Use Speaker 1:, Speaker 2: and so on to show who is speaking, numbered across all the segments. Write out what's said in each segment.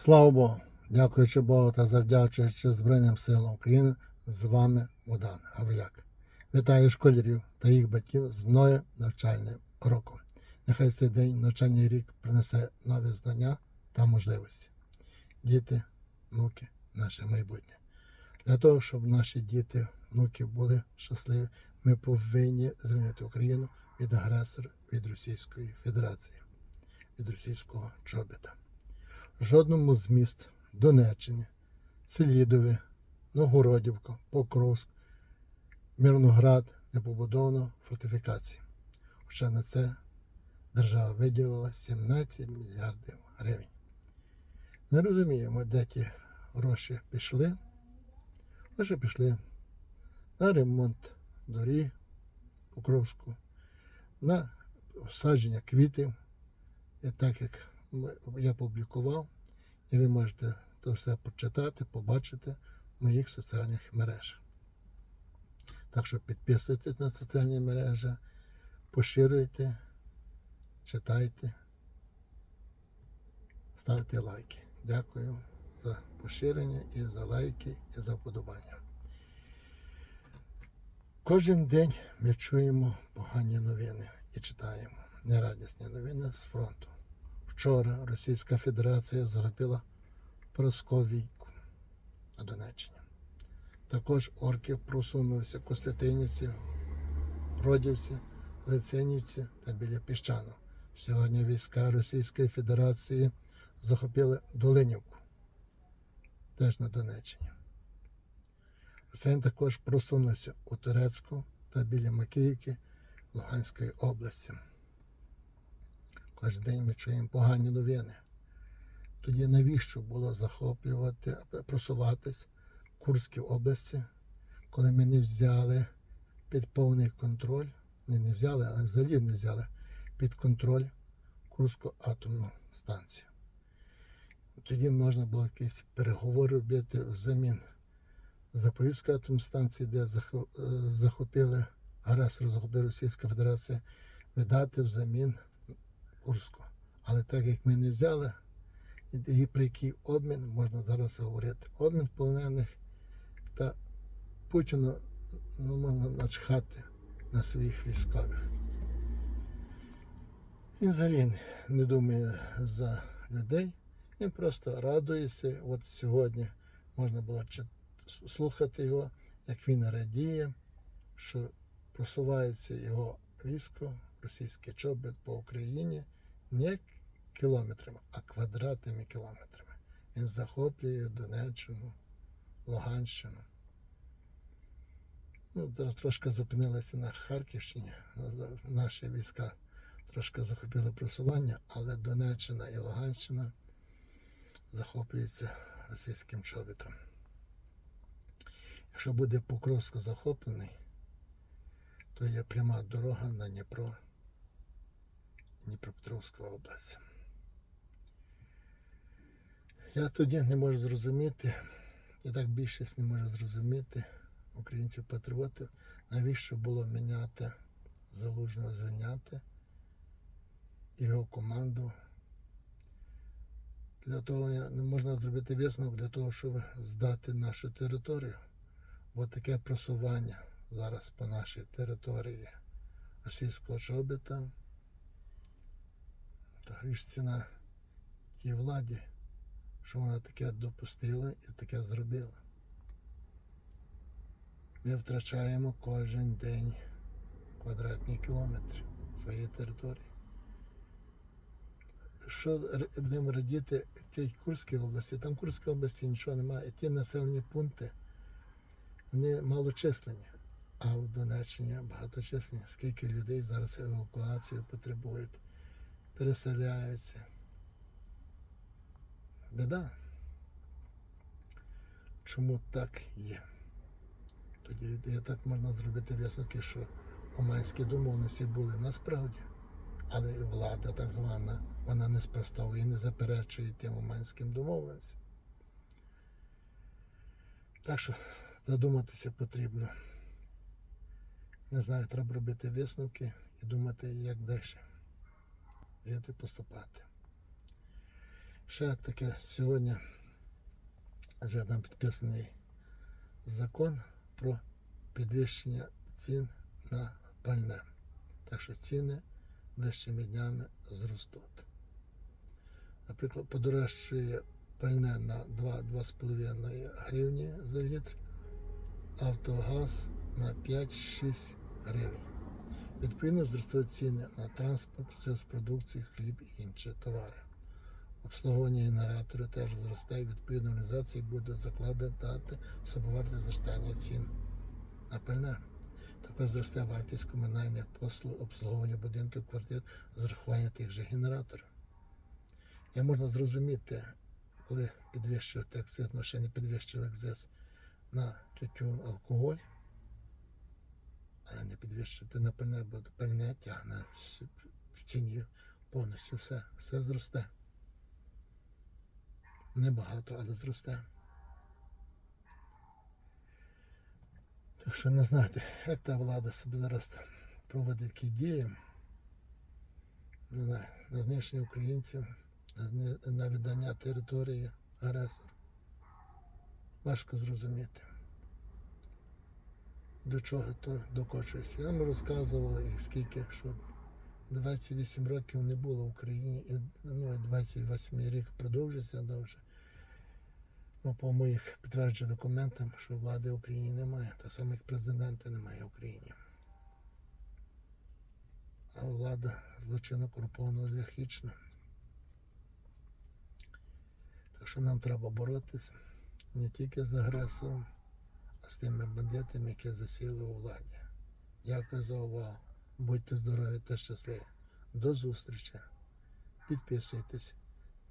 Speaker 1: Слава Богу! Дякуючи Богу та завдячуючи Збройним силам України, з вами Богдан Гавриляк. Вітаю школярів та їх батьків з новим навчальним роком. Нехай цей день навчальний рік принесе нові знання та можливості. Діти, внуки, наше майбутнє. Для того, щоб наші діти, внуки були щасливі, ми повинні звільнити Україну від агресора, від Російської Федерації, від російського чобіта жодному з міст Донеччини, Селідове, Новгородівка, Покровськ, Мирноград не побудовано фортифікації. Хоча на це держава виділила 17 мільярдів гривень. Не розуміємо, де ті гроші пішли. Гроші пішли на ремонт доріг Покровську, на садження квітів. І так як я публікував, і ви можете то все почитати, побачити в моїх соціальних мережах. Так що підписуйтесь на соціальні мережі, поширюйте, читайте, ставте лайки. Дякую за поширення і за лайки, і за вподобання. Кожен день ми чуємо погані новини і читаємо нерадісні новини з фронту. Вчора Російська Федерація захопила Просковійку на Донеччині. Також орки просунулися в Костянтинівці, Родівці, Лицинівці та біля Піщану. Сьогодні війська Російської Федерації захопили Долинівку, теж на Донеччині. Росіяни також просунулися у Турецьку та біля Макіївки Луганської області. Кожен день ми чуємо погані новини. Тоді навіщо було захоплювати, просуватись в Курській області, коли ми не взяли під повний контроль, не, не взяли, але взагалі не взяли під контроль Курську атомну станцію. Тоді можна було якісь переговори робити взамін Запорізької атомної станції, де е, захопили агресор, захопила Російська Федерація, видати взамін Курську. Але так як ми не взяли, і про який обмін можна зараз говорити. Обмін полонених та Путіну ну, можна начхати на своїх військових. Він взагалі не думає за людей, він просто радується. От сьогодні можна було слухати його, як він радіє, що просувається його військо, російське чобит по Україні не кілометрами, а квадратними кілометрами. Він захоплює Донеччину, Луганщину. Ну, зараз трошки зупинилися на Харківщині. Наші війська трошки захопили просування, але Донеччина і Луганщина захоплюються російським чобітом. Якщо буде Покровськ захоплений, то є пряма дорога на Дніпро, Дніпропетровська область. Я тоді не можу зрозуміти, і так більшість не може зрозуміти українців-патріотів, навіщо було міняти залужного звільняти його команду. Для того не можна зробити висновок для того, щоб здати нашу територію. Бо таке просування зараз по нашій території російського чобіта та гріш ціна тій владі, що вона таке допустила і таке зробила. Ми втрачаємо кожен день квадратні кілометри своєї території. Що будемо радіти тій Курській області? Там в Курській області нічого немає. Ті населені пункти, вони малочисленні. А в Донеччині багаточисленні. Скільки людей зараз евакуацію потребують, переселяються. Біда. Чому так є? Тоді так можна зробити висновки, що Оманські домовленості були насправді, але влада так звана, вона не спростовує не заперечує тим Оманським домовленостям. Так що задуматися потрібно. Не знаю, треба робити висновки і думати, як далі жити, поступати. Ще таке сьогодні вже там підписаний закон про підвищення цін на пальне. Так що ціни ближчими днями зростуть. Наприклад, подорожчає пальне на 2-2,5 гривні за літр, автогаз на 5-6 гривень. Відповідно, зростуть ціни на транспорт, сільськопродукцію, хліб і інші товари. Обслуговування генераторів теж зростає, відповідно організації буде закладати собовартість зростання цін на пальне. Також зросте вартість комунальних послуг обслуговування будинків, квартир з рахування тих же генераторів. Я можна зрозуміти, коли підвищувати акциз, ну ще не підвищили акциз на тютюн, алкоголь, підвищити на пальне, бо пальне тягне в ціні повністю все, все зросте. Небагато, але зросте. Так що не знаєте, як та влада собі зараз проводить які дії. Не знаю, на знищення українців, на віддання території агресору. Важко зрозуміти. До чого то докочується. Я вам розказував, скільки, що 28 років не було в Україні, і ну, 28 рік продовжиться довше. Ну, по моїх підтверджених документам, що влади в Україні немає, так само як президента немає в Україні. А влада злочинно корумпована олігархічна. Так що нам треба боротися не тільки з агресором, з тими бандитами, які засіли у владі. Дякую за увагу. Будьте здорові та щасливі. До зустрічі. Підписуйтесь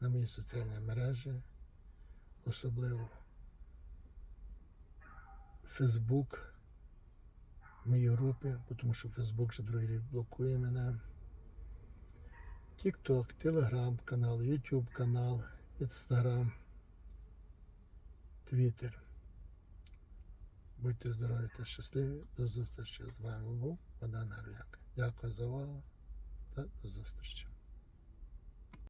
Speaker 1: на мої соціальні мережі, особливо Фейсбук, мої групи, тому що Фейсбук вже другий рік блокує мене. Тікток, Телеграм канал, Ютуб канал, Інстаграм, Твіттер. Будьте здорові та щасливі. До зустрічі з вами був Богдан Гарляк. Дякую за увагу та до зустрічі.